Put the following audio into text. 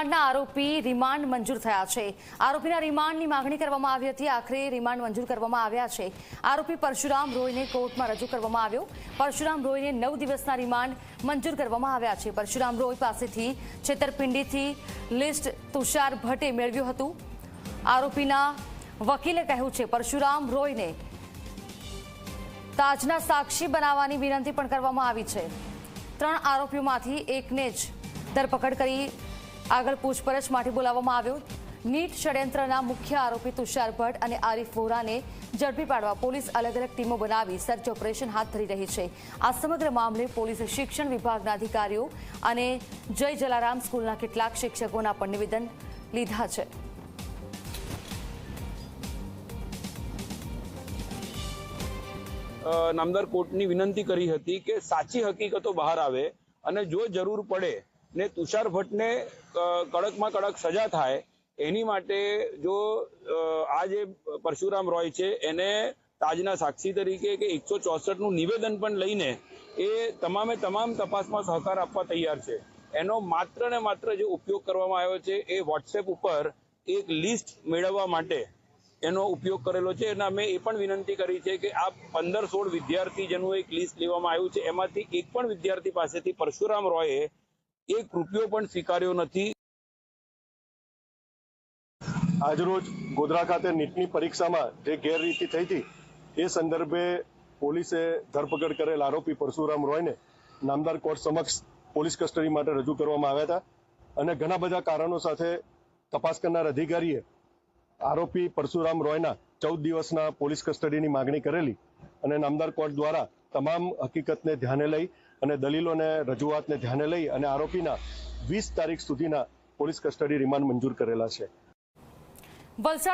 કૌભાંડના આરોપી રિમાન્ડ મંજૂર થયા છે. આરોપીના રિમાન્ડની માંગણી કરવામાં આવી હતી. આખરે રિમાન્ડ મંજૂર કરવામાં આવ્યા છે. આરોપી પરશુરામ રોયને કોર્ટમાં રજૂ કરવામાં આવ્યો. પરશુરામ રોયને નવ દિવસના રિમાન્ડ મંજૂર કરવામાં આવ્યા છે. પરશુરામ રોય પાસેથી છેતરપિંડીથી લિસ્ટ તુષાર ભટ્ટે મેળવ્યું હતું. આરોપીના વકીલે કહ્યું છે, પરશુરામ રોયને તાજના સાક્ષી બનાવવાની વિનંતી પણ કરવામાં આવી છે. ત્રણ આરોપીઓમાંથી એકને જ ધરપકડ કરી આગળ પૂછપરછ માટે બોલાવવામાં આવ્યો. નીટ ષડયંત્રના મુખ્ય આરોપી તુષાર ભટ્ટ અને આરિફ વોરાને ઝડપી પાડવા પોલીસ અલગ અલગ ટીમો બનાવી સર્ચ ઓપરેશન હાથ ધરી રહી છે. આ સમગ્ર મામલે પોલીસે શિક્ષણ વિભાગના અધિકારીઓ અને જય જલારામ સ્કૂલના કેટલાક શિક્ષકોના પણ નિવેદન લીધા છે. નામદાર કોર્ટની વિનંતી કરી હતી કે સાચી હકીકતો બહાર આવે અને જો જરૂર પડે ને તુષાર ભટ્ટને કડકમાં કડક સજા થાય, એની માટે જો આ જે પરશુરામ રોય છે, એને તાજના સાક્ષી તરીકે કે એકસો ચોસઠનું નિવેદન પણ લઈને એ તમામે તમામ તપાસમાં સહકાર આપવા તૈયાર છે. એનો માત્ર ને માત્ર જે ઉપયોગ કરવામાં આવ્યો છે, એ વોટ્સએપ ઉપર એક લિસ્ટ મેળવવા માટે એનો ઉપયોગ કરેલો છે. અને અમે એ પણ વિનંતી કરી છે કે આ પંદર સોળ વિદ્યાર્થી જેનું એક લિસ્ટ લેવામાં આવ્યું છે, એમાંથી એક પણ વિદ્યાર્થી પાસેથી પરશુરામ રોયે એક રૂપિયો પણ સ્વીકાર્યો નથી. આજરોજ ગોધરા ખાતે નીટની પરીક્ષામાં જે ગેરરીતિ થઈ હતી, એ સંદર્ભે પોલીસે ધરપકડ કરેલ આરોપી પરશુરામ રોયને નામદાર કોર્ટ સમક્ષ પોલીસ કસ્ટડી માટે રજૂ કરવામાં આવ્યા હતા અને ઘણા બધા કારણો સાથે તપાસ કરનાર અધિકારીએ આરોપી પરશુરામ રોયના ચૌદ દિવસના પોલીસ કસ્ટડીની માગણી કરેલી અને નામદાર કોર્ટ દ્વારા તમામ હકીકતને ધ્યાને લઈ અને દલીલોને રજૂઆતને ધ્યાને લઈ અને આરોપીના વીસ તારીખ સુધીના પોલીસ કસ્ટડી રિમાન્ડ મંજૂર કરેલા છે. વલસાડ